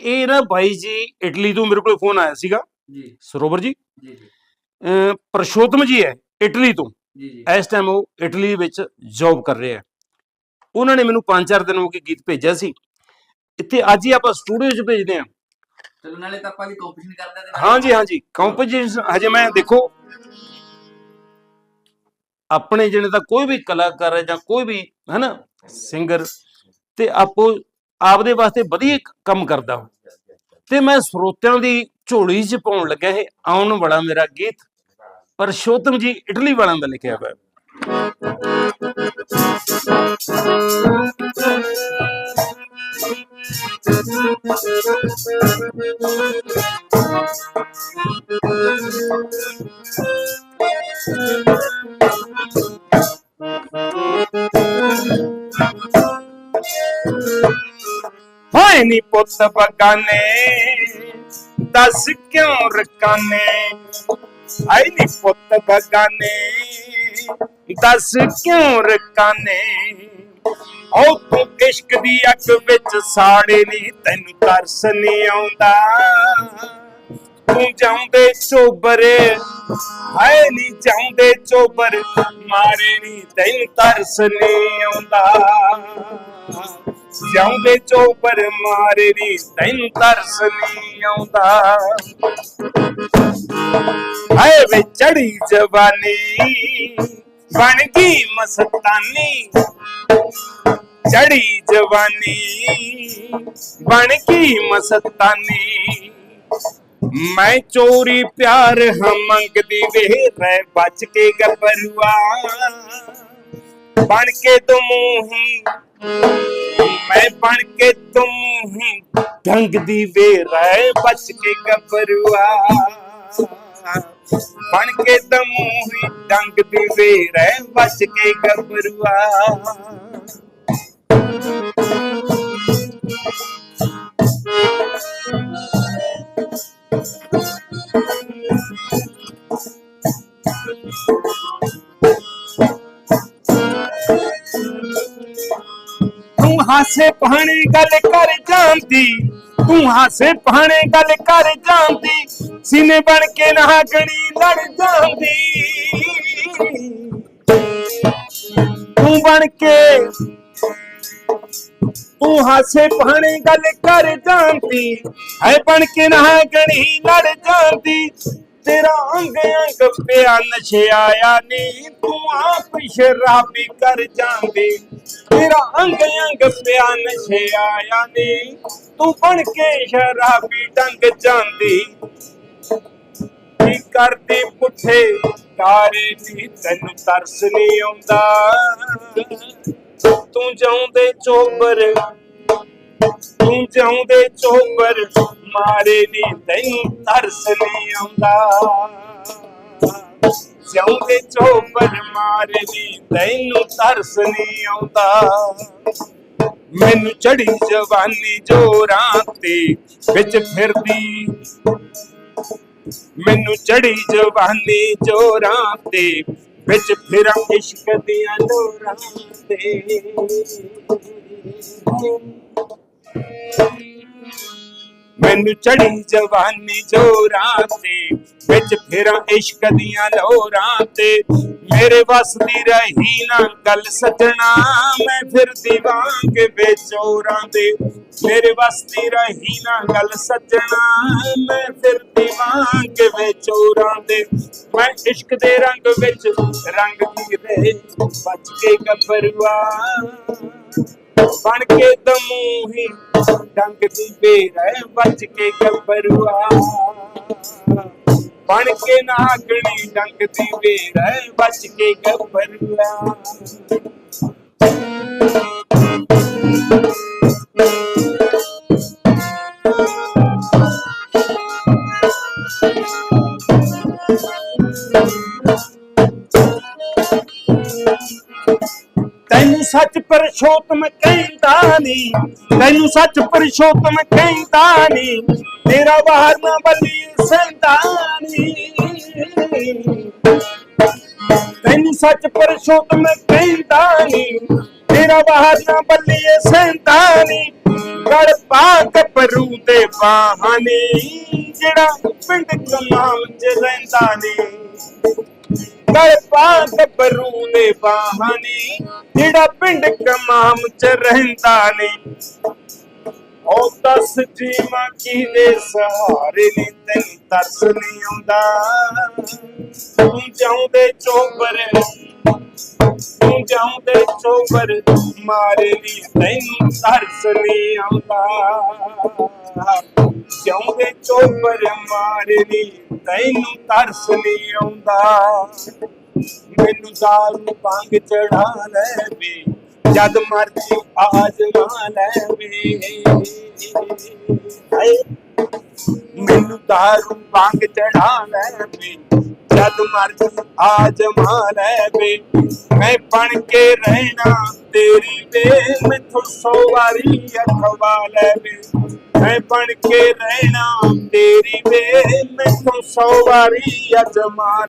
ਇਹ ਨਾ ਬਾਈ ਜੀ ਇਟਲੀ ਤੋਂ ਮੇਰੇ ਕੋਲ ਫੋਨ ਆਇਆ ਸੀਗਾ। ਜੀ। ਸਰੋਵਰ ਜੀ। ਜੀ ਜੀ। ਅਹ ਪ੍ਰਸ਼ੋਤਮ ਜੀ ਹੈ ਇਟਲੀ ਤੋਂ। ਜੀ ਜੀ। ਇਸ ਟਾਈਮ ਉਹ ਇਟਲੀ ਵਿੱਚ ਜੌਬ ਕਰ ਰਹੇ ਉਹਨਾਂ ਨੇ ਮੈਨੂੰ 5-4 ਦਿਨ ਹੋ ਕੇ ਗੀਤ ਭੇਜਿਆ ਸੀ। ਇੱਥੇ ਅੱਜ ਹੀ ਆਪਾਂ ਸਟੂਡੀਓ 'ਚ ਭੇਜਦੇ ਆ ਚਲੋ ਨਾਲੇ ਤਾਂ ਆਪਾਂ ਵੀ ਕੰਪੀਟੀਸ਼ਨ ਕਰਦੇ ਤੇ ਹਾਂਜੀ ਹਾਂਜੀ। ਕੰਪੋਜੀਸ਼ਨ ਹਜੇ ਮੈਂ ਦੇਖੋ ਆਪਣੇ ਜਿਹੜੇ ਤਾਂ ਕੋਈ ਵੀ ਕਲਾਕਾਰ ਹੈ ਜਾਂ ਕੋਈ ਵੀ ਹੈ ਨਾ ਸਿੰਗਰ ਤੇ ਆਪੋ ਆਪਦੇ ਵਾਸਤੇ ਵਧੀਆ ਕੰਮ ਕਰਦਾ ਉਹ ਤੇ ਮੈਂ ਸਰੋਤਿਆਂ ਦੀ ਝੋਲੀ 'ਚ ਪਾਉਣ ਲੱਗਾ ਇਹ, ਆਉਣ ਵਾਲਾ ਮੇਰਾ ਗੀਤ, ਪਰਸ਼ੋਤਮ ਜੀ ਇਟਲੀ ਵਾਲਿਆਂ ਦਾ ਲਿਖਿਆ ਹੋਇਆ। ਹੋਏ ਨੀ ਪੁੱਤ ਬਗਾਨੇ, ਦੱਸ ਕਿਉਂ ਰਕਾਨੇ? ਆਈ ਨੀ ਪੁੱਤ ਬਗਾਨੇ, ਦੱਸ ਕਿਉਂ ਰਕਾਨੇ? ਓ ਤੂੰ ਇਸ਼ਕ ਦੀ ਅੱਗ ਵਿੱਚ ਸਾੜੇ ਨਹੀਂ ਤੈਨੂੰ ਤਰਸ ਨਹੀਂ ਆਉਂਦਾ। ਤੂੰ ਜਾਉਂਦੇ ਚੋਬਰੇ ਹਾਏ ਨੀ ਜਾਉਂਦੇ ਚੋਬਰ, ਮਾਰੇ ਨੀ, ਤੈਨੂੰ ਤਰਸ ਨਹੀਂ ਆਉਂਦਾ। ਜਾਉਂਦੇ ਚੋਬਰ ਮਾਰੇ ਨੀ ਤੈਨੂੰ ਤਰਸ ਨਹੀਂ ਆਉਂਦਾ। ਹਾਏ ਵੇ ਚੜੀ ਜਵਾਨੀ, ਬਣ ਗਈ ਮਸਤਾਨੀ। ਚੜੀ ਜਵਾਨੀ, ਬਣ ਗਈ ਮਸਤਾਨੀ। ਮੈਂ ਚੋਰੀ ਪਿਆਰ ਹਾਂ ਮੰਗਦੀ ਵੇ, ਰਹਿ ਬਚ ਕੇ ਗੱਭਰੂਆ ਬਣ ਕੇ ਤੁਮ ਹੀ ਮੈਂ ਬਣ ਕੇ ਤੁਮ ਹੀ ਢੰਗ ਦੀ ਵੇ ਬਚ ਕੇ ਗੱਭਰੂਆ ਬਣ ਕੇ ਤੁਮ ਹੀ ਢੰਗ ਦੀ ਵੇ ਬਚ ਕੇ ਗੱਭਰੂਆ ਹਾਸੇ ਗੱਲ ਕਰ ਜਾਂਦੀ। ਤੂੰ ਹਾਸੇ ਪਹਾਣੇ ਗੱਲ ਕਰ ਜਾਂਦੀ। ਸੀਨੇ ਬਣ ਕੇ ਨਾਗਣੀ ਲੜ ਜਾਂਦੀ। ਤੂੰ ਬਣ ਕੇ ਤੂੰ ਹਾਸੇ ਪਹਾਣੇ ਗੱਲ ਕਰ ਜਾਂਦੀ। ਹੈ ਬਣ ਕੇ ਨਾਗਣੀ ਲੜ ਜਾਂਦੀ। ਤੇਰਾ ਅੰਗ ਅੰਗ ਪਿਆ ਨਸ਼ਿਆਇਆ ਨੀ ਆਪ ਸ਼ਰਾਬੀ ਕਰ ਜਾਂਦੀ। ਤੇਰਾ ਅੰਗ ਅੰਗ ਪਿਆ ਨਸ਼ਿਆਇਆ ਨੀ। ਤੂੰ ਬਣ ਕੇ ਸ਼ਰਾਬੀ ਡੰਗ ਜਾਂਦੀ। ਕੀ ਕਰਦੀ ਪੁੱਠੇ ਤਾਰੇ ਦੀ, ਤੈਨੂੰ ਤਰਸ ਨਹੀਂ ਆਉਂਦਾ। ਤੂੰ ਜਾਉਂਦੇ ਚੋਬਰ, ਤੂੰ ਜਾਉਂਦੇ ਚੋਬਰ, ਮਾਰੇ ਨਹੀਂ ਤੈਨੂੰ ਤਰਸ ਨਹੀਂ ਆਉਂਦਾ। ਜਾਉਂਦੇ ਚੋਬਰ ਮਾਰੇ ਤੈਨੂੰ ਤਰਸ ਨਹੀਂ ਆਉਂਦਾ। ਮੈਨੂੰ ਚੜੀ ਜਵਾਨੀ ਜੋਰਾਂ ਤੇ ਵਿੱਚ ਫਿਰਦੀ। ਮੈਨੂੰ ਚੜੀ ਜਵਾਨੀ ਜੋਰਾਂ ਤੇ ਵਿੱਚ ਫਿਰਾਂ ਇਸ਼ਕ ਦੀਆਂ ਲੋਰਾਂ ਤੇ। ਮੈਨੂੰ ਚੜੀ ਜਵਾਨੀ ਜੋਰਾਂ ਤੇ, ਵਿੱਚ ਫਿਰਾਂ ਇਸ਼ਕ ਦੀਆਂ ਲੋਰਾਂ ਤੇ। ਮੇਰੇ ਵੱਸ ਦੀ ਰਹੀ ਨਾ ਗੱਲ ਸੱਜਣਾ, ਮੈਂ ਫਿਰ ਦੀਵਾਂਗ ਵਿਚੋਰਾਂ ਦੇ ਮੇਰੇ ਵੱਸ ਦੀ ਰਹੀ ਨਾ ਗੱਲ ਸੱਜਣਾ, ਮੈਂ ਫਿਰ ਦੀਵਾਂਗ ਵਿਚੋਰਾਂ ਦੇ ਮੈਂ ਇਸ਼ਕ ਦੇ ਰੰਗ ਵਿੱਚ, ਰੰਗ ਦੀ ਰੇ ਬਚ ਕੇ ਗੱਭਰੂਆ। ਬਣ ਕੇ ਦਮੂਹੀ, ਡੰਗ ਦੀ ਬੇਰ ਬਚ ਕੇ ਗੱਭਰੂਆ ਬਣ ਕੇ ਨਾਗਣੀ, ਡੰਗ ਦੀ ਬੇਰ ਬਚ ਕੇ ਗੱਭਰੂਆ ਤੈਨੂੰ ਸੱਚ ਪਰਸ਼ੋਤਮ ਕਹਿੰਦਾ ਨੀ। ਤੈਨੂੰ ਸੱਚ ਪਰਸ਼ੋਤਮ ਕਹਿੰਦਾ ਨੀ। ਤੇਰਾ ਬਾਹਰ ਨਾ ਬੱਲੀ ਸੈਂਦਾ ਨੀ। ਤੈਨੂੰ ਸੱਚ ਪਰਸ਼ੋਤਮ ਕਹਿੰਦਾ ਨੀ। ਤੇਰਾ ਬਾਹਰ ਨਾ ਬੱਲੀਏ ਸੈਂਤਾਨੀ ਗੜ ਪਾ ਕਪਰੂ ਦੇ ਬਾਹਨੀ ਜਿਹੜਾ ਪਿੰਡ ਕਮਾਲ ਚ ਰਹਿੰਦਾ ਨੇ। ਗੜ ਪਾ ਕਪਰੂ ਦੇ ਬਾਹਨੀ, ਜਿਹੜਾ ਪਿੰਡ ਕਮਾਮ ਚ ਰਹਿੰਦਾ ਨੇ ਉਹ ਦੱਸ ਜੀਵਾਂ ਕੀ ਦੇ ਸਹਾਰੇ ਨੇ, ਤੈਨੂੰ ਤਰਸ ਨਹੀਂ ਆਉਂਦਾ। ਤੂੰ ਚਾਹੁੰਦੇ ਚੋਬਰ ਤੂੰ ਚਾਹੁੰਦੇ ਚੋਬਰ ਮਾਰੇ ਨੀ ਤੈਨੂੰ ਤਰਸ ਨਹੀਂ ਆਉਂਦਾ। ਚਾਹੁੰਦੇ ਚੋਬਰ ਮਾਰੇ ਨੀ ਤੈਨੂੰ ਤਰਸ ਨਹੀਂ ਆਉਂਦਾ। ਮੈਨੂੰ ਦਾਰੂ ਪੰਗ ਚੜਾ ਲੈ ਵੇ ਜਦ ਮਰਜ਼ੀ ਆਜਮਾ ਲੈ ਵੇ ਮੈਨੂੰ ਦਾਰੂ ਪੰਗ ਚੜਾ ਲੈ ਵੇ ਜਦ ਮਰਜ਼ੀ ਆਜਮਾ ਲੈ ਵੇ ਮੈਂ ਬਣ ਕੇ ਰਹਿਣਾ ਤੇਰੀ ਵੇ ਮੈਥੋਂ ਸੋ ਵਾਰੀ ਅਖਵਾ ਲੈ ਵੇ ਮੈਂ ਬਣ ਕੇ ਰਹਿਣਾ ਤੇਰੀ ਵੇ ਮੈਥੋਂ ਸੌ ਵਾਰੀ ਅਜਮਾ